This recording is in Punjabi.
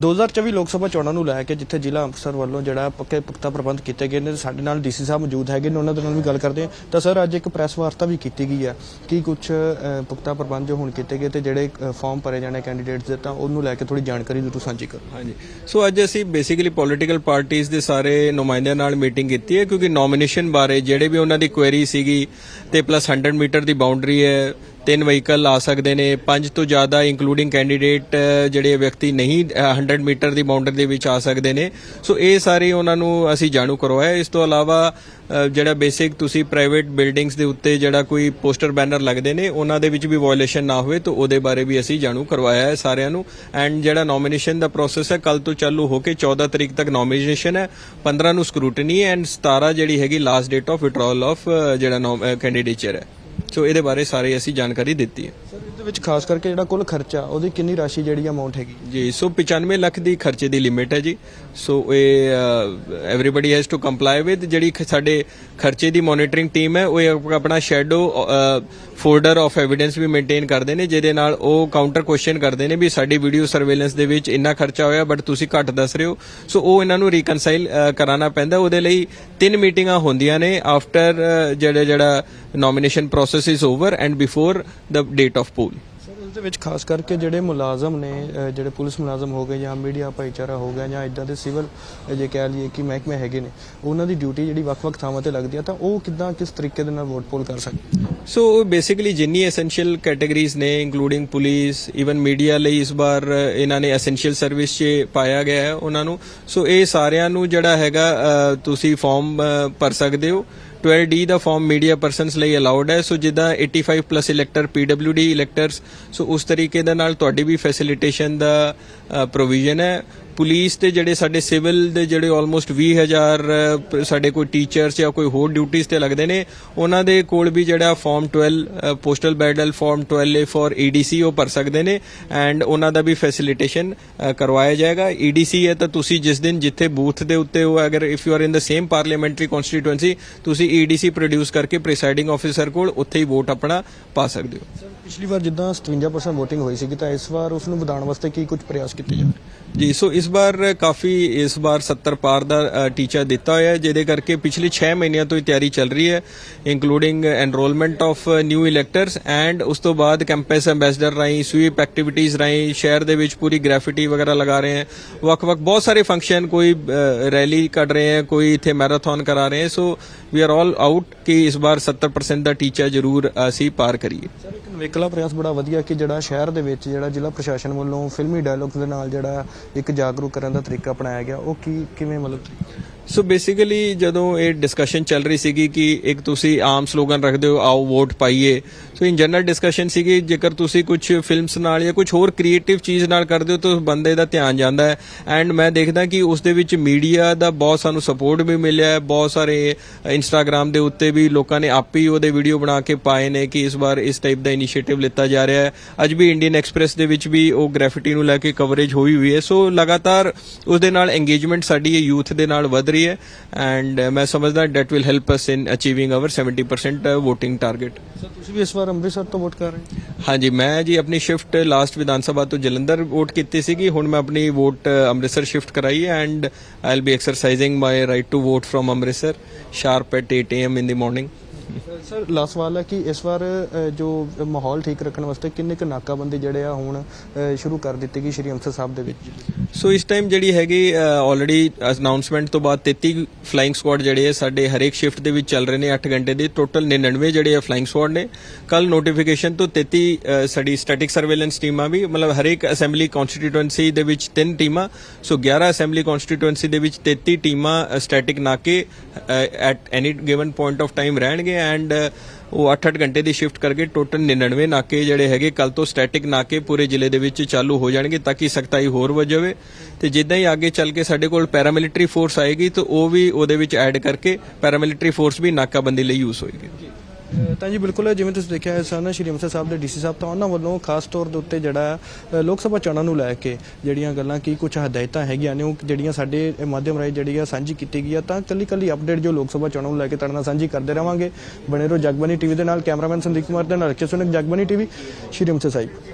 2024 ਲੋਕ ਸਭਾ ਚੋਣਾਂ ਨੂੰ ਲੈ ਕੇ ਜਿੱਥੇ ਜ਼ਿਲ੍ਹਾ ਅੰਮ੍ਰਿਤਸਰ ਵੱਲੋਂ ਜਿਹੜਾ ਪੱਕੇ ਪੁਖਤਾ ਪ੍ਰਬੰਧ ਕੀਤੇ ਗਏ ਨੇ ਸਾਡੇ ਨਾਲ ਡੀਸੀ ਸਾਹਿਬ ਮੌਜੂਦ ਹੈਗੇ ਨੇ, ਉਹਨਾਂ ਦੇ ਨਾਲ ਵੀ ਗੱਲ ਕਰਦੇ ਹਾਂ। ਤਾਂ ਸਰ, ਅੱਜ ਇੱਕ ਪ੍ਰੈਸ ਵਾਰਤਾ ਵੀ ਕੀਤੀ ਗਈ ਹੈ ਕਿ ਕੁਝ ਪੁਖਤਾ ਪ੍ਰਬੰਧ ਜੋ ਹੁਣ ਕੀਤੇ ਗਏ ਤੇ ਜਿਹੜੇ ਫਾਰਮ ਭਰੇ ਜਾਣੇ ਕੈਂਡੀਡੇਟਸ ਦੇ, ਤਾਂ ਉਹਨੂੰ ਲੈ ਕੇ ਥੋੜੀ ਜਾਣਕਾਰੀ ਜ਼ਰੂਰ ਸਾਂਝੀ ਕਰੋ। ਹਾਂਜੀ। ਸੋ ਅੱਜ ਅਸੀਂ ਬੇਸਿਕਲੀ ਪੋਲੀਟੀਕਲ ਪਾਰਟੀਆਂ ਦੇ ਸਾਰੇ ਨੁਮਾਇੰਦਿਆਂ ਨਾਲ ਮੀਟਿੰਗ ਕੀਤੀ ਹੈ, ਕਿਉਂਕਿ ਨੋਮੀਨੇਸ਼ਨ ਬਾਰੇ ਜਿਹੜੇ ਵੀ ਉਹਨਾਂ ਦੀ ਕੁਐਰੀ ਸੀਗੀ, ਤੇ ਪਲੱਸ 100 ਮੀਟਰ ਦੀ ਬਾਉਂਡਰੀ ਹੈ ਤਿੰਨ ਵਹੀਕਲ ਆ ਸਕਦੇ ਨੇ ਪੰਜ ਤੋਂ ਜ਼ਿਆਦਾ ਇੰਕਲੂਡਿੰਗ ਕੈਂਡੀਡੇਟ ਜਿਹੜੇ ਵਿਅਕਤੀ ਨਹੀਂ ਅ, 100 ਮੀਟਰ ਦੀ ਬਾਉਂਡਰੀ ਦੇ ਵਿੱਚ ਆ ਸਕਦੇ ਨੇ। ਸੋ ਇਹ ਸਾਰੇ ਉਹਨਾਂ ਨੂੰ ਅਸੀਂ ਜਾਣੂ ਕਰਵਾਇਆ। ਇਸ ਤੋਂ ਇਲਾਵਾ ਜਿਹੜਾ ਬੇਸਿਕ ਤੁਸੀਂ ਪ੍ਰਾਈਵੇਟ ਬਿਲਡਿੰਗਸ ਦੇ ਉੱਤੇ ਜਿਹੜਾ ਕੋਈ ਪੋਸਟਰ ਬੈਨਰ ਲੱਗਦੇ ਨੇ ਉਹਨਾਂ ਦੇ ਵਿੱਚ ਵੀ ਵਾਇਓਲੇਸ਼ਨ ਨਾ ਹੋਵੇ ਤਾਂ ਉਹਦੇ ਬਾਰੇ ਵੀ ਅਸੀਂ ਜਾਣੂ ਕਰਵਾਇਆ ਹੈ ਸਾਰਿਆਂ ਨੂੰ। ਐਂਡ ਜਿਹੜਾ ਨੋਮੀਨੇਸ਼ਨ ਦਾ ਪ੍ਰੋਸੈਸ ਹੈ ਕੱਲ ਤੋਂ ਚਾਲੂ ਹੋ ਕੇ 14 ਤਰੀਕ ਤੱਕ ਨੋਮੀਨੇਸ਼ਨ ਹੈ। 15 ਨੂੰ ਸਕਰੂਟਨੀ ਐਂਡ 17 ਜਿਹੜੀ ਹੈਗੀ last date of withdrawal of ਜਿਹੜਾ ਕੈਂਡੀਡੇਚਰ ਹੈ। ਸੋ ਇਹਦੇ ਬਾਰੇ ਸਾਰੇ ਅਸੀਂ ਜਾਣਕਾਰੀ ਦਿੱਤੀ ਹੈ। ਸਰ ਇਹਦੇ ਵਿੱਚ ਖਾਸ ਕਰਕੇ ਜਿਹੜਾ ਕੁੱਲ ਖਰਚਾ ਉਹਦੀ ਕਿੰਨੀ ਰਾਸ਼ੀ ਜਿਹੜੀ ਅਮਾਉਂਟ ਹੈਗੀ? ਜੀ ਸੋ 95 ਲੱਖ ਦੀ ਖਰਚੇ ਦੀ ਲਿਮਿਟ ਹੈ ਜੀ। ਸੋ ਇਹ everybody has to comply with ਜਿਹੜੀ ਸਾਡੇ ਖਰਚੇ ਦੀ ਮੋਨੀਟਰਿੰਗ ਟੀਮ ਹੈ ਉਹ ਆਪਣਾ ਸ਼ੈਡੋ ਫੋਲਡਰ ਆਫ ਐਵੀਡੈਂਸ ਵੀ ਮੇਨਟੇਨ ਕਰਦੇ ਨੇ ਜਿਹਦੇ ਨਾਲ ਉਹ ਕਾਊਂਟਰ ਕੁਐਸਚਨ ਕਰਦੇ ਨੇ ਵੀ ਸਾਡੀ ਵੀਡੀਓ ਸਰਵੇਲੈਂਸ ਦੇ ਵਿੱਚ ਇੰਨਾ ਖਰਚਾ ਹੋਇਆ ਬਟ ਤੁਸੀਂ ਘੱਟ ਦੱਸ ਰਹੇ ਹੋ। ਸੋ ਉਹ ਇਹਨਾਂ ਨੂੰ ਰੀਕਨਸਾਈਲ ਕਰਾਉਣਾ ਪੈਂਦਾ। ਉਹਦੇ ਲਈ ਤਿੰਨ ਮੀਟਿੰਗਾਂ ਹੁੰਦੀਆਂ ਨੇ ਆਫਟਰ ਜਿਹੜਾ ਜਿਹੜਾ nomination process is over and before the date of ਇਸ ਦੇ ਵਿੱਚ ਖਾਸ ਕਰਕੇ ਜਿਹੜੇ ਮੁਲਾਜ਼ਮ ਨੇ ਜਿਹੜੇ ਪੁਲਿਸ ਮੁਲਾਜ਼ਮ ਹੋ ਗਏ ਜਾਂ ਮੀਡੀਆ ਭਾਈਚਾਰਾ ਹੋ ਗਿਆ ਜਾਂ ਇਦਾਂ ਦੇ ਸਿਵਲ ਜੇ ਕਹਿ ਲਈਏ ਕਿ ਮਹਿਕਮੇ ਹੈਗੇ ਨੇ ਉਹਨਾਂ ਦੀ ਡਿਊਟੀ ਜਿਹੜੀ ਵੱਖ-ਵੱਖ ਥਾਵਾਂ ਤੇ ਲੱਗਦੀ ਆ ਤਾਂ ਉਹ ਕਿੱਦਾਂ ਕਿਸ ਤਰੀਕੇ ਦੇ ਨਾਲ ਵੋਟ ਪੋਲ ਕਰ ਸਕਦੇ ਸੋ ਬੇਸਿਕਲੀ ਜਿੰਨੀ ਐਸੈਂਸ਼ੀਅਲ ਕੈਟਾਗਰੀਜ਼ ਨੇ ਇੰਕਲੂਡਿੰਗ ਪੁਲਿਸ ਇਵਨ ਮੀਡੀਆ ਲਈ ਇਸ ਵਾਰ ਇਹਨਾਂ ਨੇ ਐਸੈਂਸ਼ੀਅਲ ਸਰਵਿਸ 'ਚ ਪਾਇਆ ਗਿਆ ਹੈ ਉਹਨਾਂ ਨੂੰ। ਸੋ ਇਹ ਸਾਰਿਆਂ ਨੂੰ ਜਿਹੜਾ ਹੈਗਾ ਅ, ਤੁਸੀਂ ਫਾਰਮ ਭਰ ਸਕਦੇ ਹੋ। 12D ਦਾ ਫਾਰਮ ਮੀਡੀਆ ਪਰਸਨਸ ਲਈ ਅਲਾਉਡ ਹੈ। ਸੋ ਜਿੱਦਾਂ 85 plus elector PWD electors so ਉਸ ਤਰੀਕੇ ਦੇ ਨਾਲ ਤੁਹਾਡੀ ਵੀ ਫੈਸਿਲਿਟੇਸ਼ਨ ਦਾ ਪ੍ਰੋਵੀਜ਼ਨ ਹੈ। ਪੁਲਿਸ ਤੇ ਜਿਹੜੇ ਸਾਡੇ ਸਿਵਲ ਦੇ ਜਿਹੜੇ ਆਲਮੋਸਟ 20000 ਅ, ਸਾਡੇ ਕੋਈ ਟੀਚਰਸ ਜਾਂ ਕੋਈ ਹੋਰ ਡਿਊਟੀਆਂ ਤੇ ਲੱਗਦੇ ਨੇ ਉਹਨਾਂ ਦੇ ਕੋਲ ਵੀ ਜਿਹੜਾ ਫਾਰਮ 12 ਪੋਸਟਲ ਬੈਡਲ ਫਾਰਮ 12A ਫॉर EDC ਉਹ ਭਰ ਸਕਦੇ ਨੇ ਐਂਡ ਉਹਨਾਂ ਦਾ ਵੀ ਫੈਸਿਲਿਟੇਸ਼ਨ ਕਰਵਾਇਆ ਜਾਏਗਾ। EDC ਹੈ ਤਾਂ ਤੁਸੀਂ ਜਿਸ ਦਿਨ ਜਿੱਥੇ ਬੂਥ ਦੇ ਉੱਤੇ ਹੋ ਅਗਰ if you are in the same parliamentary constituency ਤੁਸੀਂ EDC ਪ੍ਰੋਡਿਊਸ ਕਰਕੇ ਪ੍ਰੀਸਾਈਡਿੰਗ ਆਫੀਸਰ ਕੋਲ ਉੱਥੇ ਹੀ ਵੋਟ ਆਪਣਾ ਪਾ ਸਕਦੇ ਹੋ। ਪਿਛਲੀ ਵਾਰ ਜਿੱਦਾਂ 57% VOTING ਹੋਈ ਸੀਗੀ, ਤਾਂ ਇਸ ਵਾਰ ਉਸ ਨੂੰ ਵਧਾਉਣ ਵਾਸਤੇ ਕੀ ਕੁਝ ਪ੍ਰਯਾਸ ਕੀਤੇ ਜਾ ਰਹੇ ਜੀ, ਸੋ ਇਸ ਵਾਰ ਕਾਫੀ, ਇਸ ਵਾਰ 70 ਪਾਰ ਦਾ ਟੀਚਾ ਦਿੱਤਾ ਹੋਇਆ ਹੈ, ਜਿਹਦੇ ਕਰਕੇ ਪਿਛਲੇ 6 ਮਹੀਨਿਆਂ ਤੋਂ ਇਹ ਤਿਆਰੀ ਚੱਲ ਰਹੀ ਹੈ including enrolment of new electors and ਉਸ ਤੋਂ ਬਾਅਦ ਕੈਂਪਸ ਐਮਬੈਸਡਰ ਰਾਹੀਂ ਸਵੀਪ ਐਕਟੀਵਿਟੀਜ਼ ਰਾਹੀਂ ਸ਼ਹਿਰ ਦੇ ਵਿੱਚ ਪੂਰੀ ਗ੍ਰੈਫਿਟੀ ਵਗੈਰਾ ਲਗਾ ਰਹੇ ਹੈ। ਵੱਖ-ਵੱਖ ਬਹੁਤ ਸਾਰੇ ਫੰਕਸ਼ਨ ਕੋਈ ਰੈਲੀ ਕੱਢ ਰਹੇ ਹੈ, ਕੋਈ ਇੱਥੇ ਮੈਰਾਥਨ ਕਰਾ ਰਹੇ ਹੈ। ਸੋ ਵੀ ਆਰ ਆਲ ਆਊਟ ਕਿ ਇਸ ਵਾਰ 70% ਦਾ ਟੀਚਾ ਜ਼ਰੂਰ ਅਸੀਂ ਪਾਰ ਕਰੀਏ। ਸਰ, ਇੱਕ ਨਵੇਕਲਾ ਪ੍ਰਯਾਸ ਬੜਾ ਵਧੀਆ ਕਿ ਜਿਹੜਾ ਸ਼ਹਿਰ ਦੇ ਵਿੱਚ ਜਿਹੜਾ ਜ਼ਿਲ੍ਹਾ ਪ੍ਰਸ਼ਾਸਨ ਵੱਲੋਂ ਫਿਲਮੀ ਡਾਇਲੌਗਸ ਦੇ ਨਾਲ ਜਿਹੜਾ ਇੱਕ ਜਾਗਰੂਕ ਕਰਨ ਦਾ ਤਰੀਕਾ ਅਪਣਾਇਆ ਗਿਆ, ਉਹ ਕੀ, ਕਿਵੇਂ ਮਤਲਬ ਸੋ ਬੇਸਿਕਲੀ ਜਦੋਂ ਇਹ ਡਿਸਕਸ਼ਨ ਚੱਲ ਰਹੀ ਸੀਗੀ ਕਿ ਇੱਕ ਤੁਸੀਂ ਆਮ ਸਲੋਗਨ ਰੱਖਦੇ ਹੋ, ਆਓ ਵੋਟ ਪਾਈਏ। ਸੋ ਇਨ ਜਨਰਲ ਡਿਸਕਸ਼ਨ ਸੀਗੀ, ਜੇਕਰ ਤੁਸੀਂ ਕੁਝ ਫਿਲਮਸ ਨਾਲ ਜਾਂ ਕੁਝ ਹੋਰ ਕ੍ਰੀਏਟਿਵ ਚੀਜ਼ ਨਾਲ ਕਰਦੇ ਹੋ, ਤਾਂ ਬੰਦੇ ਦਾ ਧਿਆਨ ਜਾਂਦਾ ਹੈ। ਐਂਡ ਮੈਂ ਦੇਖਦਾ ਕਿ ਉਸ ਦੇ ਵਿੱਚ ਮੀਡੀਆ ਦਾ ਬਹੁਤ ਸਾਨੂੰ ਸਪੋਰਟ ਵੀ ਮਿਲਿਆ ਹੈ। ਬਹੁਤ ਸਾਰੇ ਇੰਸਟਾਗ੍ਰam ਦੇ ਉੱਤੇ ਵੀ ਲੋਕਾਂ ਨੇ ਆਪ ਹੀ ਉਹਦੇ ਵੀਡੀਓ ਬਣਾ ਕੇ ਪਾਏ ਨੇ ਕਿ ਇਸ ਵਾਰ ਇਸ ਟਾਈਪ ਦਾ ਇਨੀਸ਼ੀਏਟਿਵ ਲਿੱਤਾ ਜਾ ਰਿਹਾ ਹੈ। ਅੱਜ ਵੀ ਇੰਡੀਅਨ ਐਕਸਪ੍ਰੈਸ ਦੇ ਵਿੱਚ ਵੀ ਉਹ ਗ੍ਰੈਫਿਟੀ ਨੂੰ ਲੈ ਕੇ ਕਵਰੇਜ ਹੋਈ ਹੋਈ ਹੈ। ਸੋ ਲਗਾਤਾਰ ਉਸ ਦੇ ਨਾਲ ਐਂਗੇਜਮੈਂਟ ਸਾਡੀ ਯੂਥ ਦੇ ਨਾਲ ਵਧ ਰਹੀ ਹੈ ਐਂਡ ਮੈਂ ਸਮਝਦਾ that will help us in achieving our 70% voting target sir ਤੁਸੀਂ ਵੀ ਇਸ ਵਾਰ ਅੰਮ੍ਰਿਤਸਰ ਤੋਂ ਵੋਟ ਕਰ ਰਹੇ ਹੋ? ਹਾਂਜੀ ਮੈਂ ਜੀ ਆਪਣੀ ਸ਼ਿਫਟ ਲਾਸਟ ਵਿਧਾਨ ਸਭਾ ਤੋਂ ਜਲੰਧਰ ਵੋਟ ਕੀਤੀ ਸੀਗੀ ਹੁਣ ਮੈਂ ਆਪਣੀ ਵੋਟ ਅੰਮ੍ਰਿਤਸਰ ਸ਼ਿਫਟ ਕਰਾਈ ਹੈ and I will be exercising my right to vote from Amritsar sharp at 8 am in the morning sir last ਸਵਾਲ ਹੈ ਕਿ ਇਸ ਵਾਰ ਜੋ ਮਾਹੌਲ ਠੀਕ ਰੱਖਣ ਵਾਸਤੇ ਕਿੰਨੇ ਕੁ ਨਾਕਾਬੰਦੀ ਜਿਹੜੇ ਆ ਹੁਣ ਸ਼ੁਰੂ ਕਰ ਦਿੱਤੀ ਗਈ ਸ਼੍ਰੀ ਅੰਮ੍ਰਿਤਸਰ ਸਾਹਿਬ ਦੇ ਵਿੱਚ? ਸੋ ਇਸ ਟਾਈਮ ਜਿਹੜੀ ਹੈਗੀ ਆਲਰੇਡੀ ਅਨਾਉਂਸਮੈਂਟ ਤੋਂ ਬਾਅਦ 33 ਫਲਾਈਂਗ ਸਕੁਆਡ ਜਿਹੜੇ ਆ, ਸਾਡੇ ਹਰੇਕ ਸ਼ਿਫਟ ਦੇ ਵਿੱਚ ਚੱਲ ਰਹੇ ਨੇ 8 ਘੰਟੇ ਦੇ ਟੋਟਲ 99 ਜਿਹੜੇ ਆ ਫਲਾਈਂਗ ਸਕੁਆਡ ਨੇ। ਕੱਲ ਨੋਟੀਫਿਕੇਸ਼ਨ ਤੋਂ 33 ਸਾਡੀ ਸਟੈਟਿਕ ਸਰਵੇਲੈਂਸ ਟੀਮਾਂ ਵੀ, ਮਤਲਬ ਹਰੇਕ ਅਸੈਂਬਲੀ ਕਨਸਟੀਟੂਐਂਸੀ ਦੇ ਵਿੱਚ ਤਿੰਨ ਟੀਮਾਂ, ਸੋ 11 ਅਸੈਂਬਲੀ ਕਨਸਟੀਟੂਐਂਸੀ ਦੇ ਵਿੱਚ 33 ਟੀਮਾਂ ਸਟੈਟਿਕ ਨਾਕੇ at any given point of time ਰਹਿਣਗੇ। ਐਂਡ ਉਹ 8-8 ਘੰਟੇ ਦੀ ਸ਼ਿਫਟ ਕਰਕੇ ਟੋਟਲ 99 ਨਾਕੇ ਜਿਹੜੇ ਹੈਗੇ ਕੱਲ ਤੋਂ ਸਟੈਟਿਕ ਨਾਕੇ ਪੂਰੇ ਜ਼ਿਲ੍ਹੇ ਦੇ ਵਿੱਚ ਚਾਲੂ ਹੋ ਜਾਣਗੇ ਤਾਂ ਕਿ ਸਖਤਾਈ ਹੋਰ ਵਧ ਜਾਵੇ। ਤੇ ਜਿੱਦਾਂ ਹੀ ਅੱਗੇ ਚੱਲ ਕੇ ਸਾਡੇ ਕੋਲ ਪੈਰਾਮਿਲਟਰੀ ਫੋਰਸ ਆਏਗੀ ਤਾਂ ਉਹ ਵੀ ਉਹਦੇ ਵਿੱਚ ਐਡ ਕਰਕੇ ਪੈਰਾਮਿਲਟਰੀ ਫੋਰਸ ਵੀ ਨਾਕਾਬੰਦੀ ਲਈ ਯੂਜ਼ ਹੋਏਗੀ। ਤਾਂ ਜੀ ਬਿਲਕੁਲ, ਜਿਵੇਂ ਤੁਸੀਂ ਦੇਖਿਆ ਹੈ ਸਨ ਸ਼੍ਰੀ ਅੰਮ੍ਰਿਤਸਰ ਸਾਹਿਬ ਦੇ ਡੀਸੀ ਸਾਹਿਬ ਤਾਂ ਉਹਨਾਂ ਵੱਲੋਂ ਖਾਸ ਤੌਰ ਦੇ ਉੱਤੇ ਜਿਹੜਾ ਲੋਕ ਸਭਾ ਚੋਣਾਂ ਨੂੰ ਲੈ ਕੇ ਜਿਹੜੀਆਂ ਗੱਲਾਂ ਕੀ ਕੁਝ ਹਦਾਇਤਾਂ ਹੈਗੀਆਂ ਨੇ, ਉਹ ਜਿਹੜੀਆਂ ਸਾਡੇ ਮਾਧਿਅਮ ਰਾਹੀਂ ਜਿਹੜੀ ਆ ਸਾਂਝੀ ਕੀਤੀ ਗਈ ਆ, ਤਾਂ ਕੱਲੀ ਕੱਲੀ ਅਪਡੇਟ ਜੋ ਲੋਕ ਸਭਾ ਚੋਣਾਂ ਨੂੰ ਲੈ ਕੇ ਤੁਹਾਡੇ ਨਾਲ ਸਾਂਝੀ ਕਰਦੇ ਰਵਾਂਗੇ। ਬਣੇ ਰਹੋ ਜਗਬਾਨੀ ਟੀਵੀ ਦੇ ਨਾਲ, ਕੈਮਰਾਮੈਨ ਸੰਦੀਪ ਕੁਮਾਰ ਦੇ ਨਾਲ ਰਖੇ ਸੁਨਕ ਜਗਬਾਨੀ ਟੀਵੀ ਸ਼੍ਰੀ ਅੰਮ੍ਰਿਤਸਰ ਸਾਹਿਬ।